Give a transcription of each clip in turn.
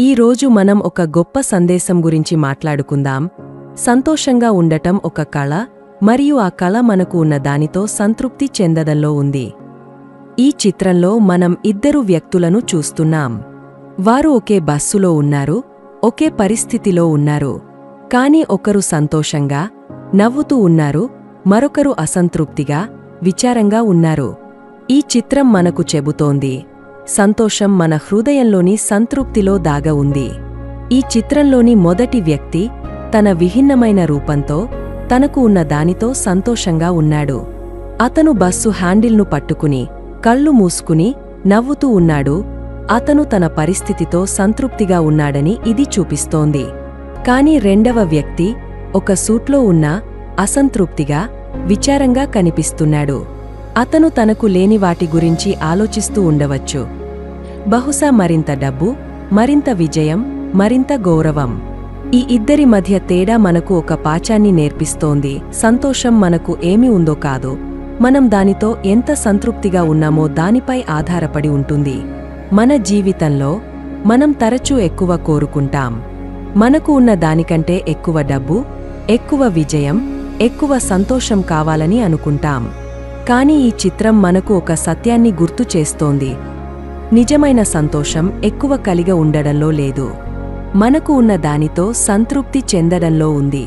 ఈ రోజు మనం ఒక గొప్ప సందేశం గురించి మాట్లాడుకుందాం. సంతోషంగా ఉండటం ఒక కళ మరియు ఆ కళ మనకు ఉన్న దానితో సంతృప్తి చెందడంలో ఉంది. ఈ చిత్రంలో మనం ఇద్దరు వ్యక్తులను చూస్తున్నాం. వారు ఒకే బస్సులో ఉన్నారు ఒకే పరిస్థితిలో ఉన్నారు. కాని ఒకరు సంతోషంగా నవ్వుతూ ఉన్నారు మరొకరు అసంతృప్తిగా విచారంగా ఉన్నారు. ఈ చిత్రం మనకు చెబుతోంది. సంతోషం మన హృదయంలోని సంతృప్తిలో దాగ ఉంది. ఈ చిత్రంలోని మొదటి వ్యక్తి తన విభిన్నమైన రూపంతో తనకు ఉన్న దానితో సంతోషంగా ఉన్నాడు. అతను బస్సు హ్యాండిల్ను పట్టుకుని కళ్ళు మూసుకుని నవ్వుతూ ఉన్నాడు. అతను తన పరిస్థితితో సంతృప్తిగా ఉన్నాడని ఇది చూపిస్తోంది. కాని రెండవ వ్యక్తి ఒక సూట్లో ఉన్న అసంతృప్తిగా విచారంగా కనిపిస్తున్నాడు. అతను తనకు లేని వాటి గురించి ఆలోచిస్తూ ఉండవచ్చు. బహుశా మరింత డబ్బు మరింత విజయం మరింత గౌరవం. ఈ ఇద్దరి మధ్య తేడా మనకు ఒక పాచాన్ని నేర్పిస్తోంది. సంతోషం మనకు ఏమి ఉందో కాదు. మనం దానితో ఎంత సంతృప్తిగా ఉన్నామో దానిపై ఆధారపడి ఉంటుంది. మన జీవితంలో మనం తరచూ ఎక్కువ కోరుకుంటాం. మనకు ఉన్న దానికంటే ఎక్కువ డబ్బు ఎక్కువ విజయం ఎక్కువ సంతోషం కావాలని అనుకుంటాం. కానీ ఈ చిత్రం మనకు ఒక సత్యాన్ని గుర్తు చేస్తోంది. నిజమైన సంతోషం ఎక్కువ కలిగ ఉండడంలో లేదు. మనకు ఉన్న దానితో సంతృప్తి చెందడంలో ఉంది.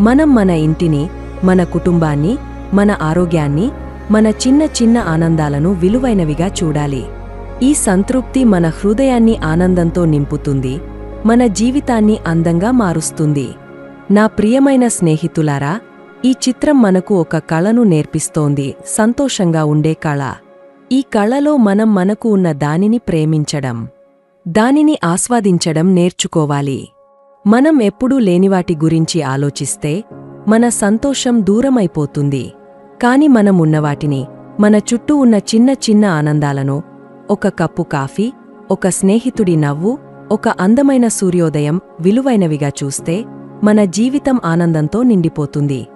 మనం మన ఇంటిని మన కుటుంబాన్ని మన ఆరోగ్యాన్ని మన చిన్న చిన్న ఆనందాలను విలువైనవిగా చూడాలి. ఈ సంతృప్తి మన హృదయాన్ని ఆనందంతో నింపుతుంది మన జీవితాన్ని అందంగా మారుస్తుంది. నా ప్రియమైన స్నేహితులారా ఈ చిత్రం మనకు ఒక కళను నేర్పిస్తోంది సంతోషంగా ఉండే కళ. ఈ కళలో మనం మనకు ఉన్న దానిని ప్రేమించడం దానిని ఆస్వాదించడం నేర్చుకోవాలి. మనం ఎప్పుడూ లేనివాటి గురించి ఆలోచిస్తే మన సంతోషం దూరమైపోతుంది. కాని మనం ఉన్నవాటిని మన చుట్టూ ఉన్న చిన్న చిన్న ఆనందాలను ఒక కప్పు కాఫీ ఒక స్నేహితుడి నవ్వు ఒక అందమైన సూర్యోదయం విలువైనవిగా చూస్తే మన జీవితం ఆనందంతో నిండిపోతుంది.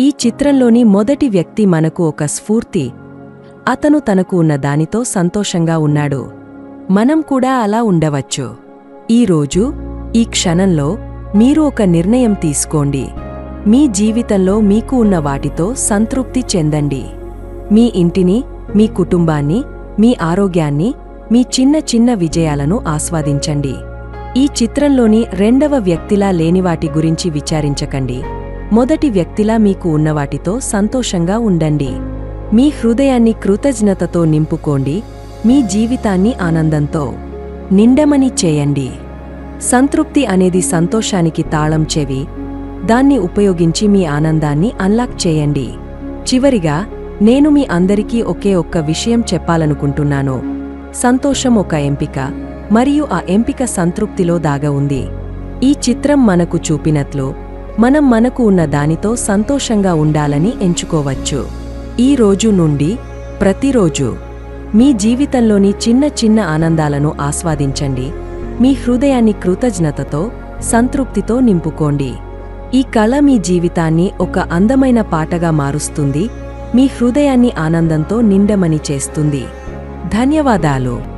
ఈ చిత్రంలోని మొదటి వ్యక్తి మనకు ఒక స్ఫూర్తి అతను తనకు ఉన్న దానితో సంతోషంగా ఉన్నాడు. మనం కూడా అలా ఉండవచ్చు. ఈరోజు ఈ క్షణంలో మీరు ఒక నిర్ణయం తీసుకోండి. మీ జీవితంలో మీకు ఉన్న వాటితో సంతృప్తి చెందండి. మీ ఇంటిని మీ కుటుంబాన్ని మీ ఆరోగ్యాన్ని మీ చిన్న చిన్న విజయాలను ఆస్వాదించండి. ఈ చిత్రంలోని రెండవ వ్యక్తిలా లేని వాటి గురించి విచారించకండి. మొదటి వ్యక్తిలా మీకు ఉన్నవాటితో సంతోషంగా ఉండండి. మీ హృదయాన్ని కృతజ్ఞతతో నింపుకోండి మీ జీవితాన్ని ఆనందంతో నిండమని చేయండి. సంతృప్తి అనేది సంతోషానికి తాళం చెవి దాన్ని ఉపయోగించి మీ ఆనందాన్ని అన్లాక్ చేయండి. చివరిగా నేను మీ అందరికీ ఒకే ఒక్క విషయం చెప్పాలనుకుంటున్నాను. సంతోషం ఒక ఎంపిక మరియు ఆ ఎంపిక సంతృప్తిలో దాగ ఉంది. ఈ చిత్రం మనకు చూపినట్లు మనం మనకు ఉన్న దానితో సంతోషంగా ఉండాలని ఎంచుకోవచ్చు. ఈ రోజు నుండి ప్రతిరోజు మీ జీవితంలోని చిన్న చిన్న ఆనందాలను ఆస్వాదించండి. మీ హృదయాన్ని కృతజ్ఞతతో సంతృప్తితో నింపుకోండి. ఈ కళ మీ జీవితాన్ని ఒక అందమైన పాటగా మారుస్తుంది. మీ హృదయాన్ని ఆనందంతో నిండమని చేస్తుంది. ధన్యవాదాలు.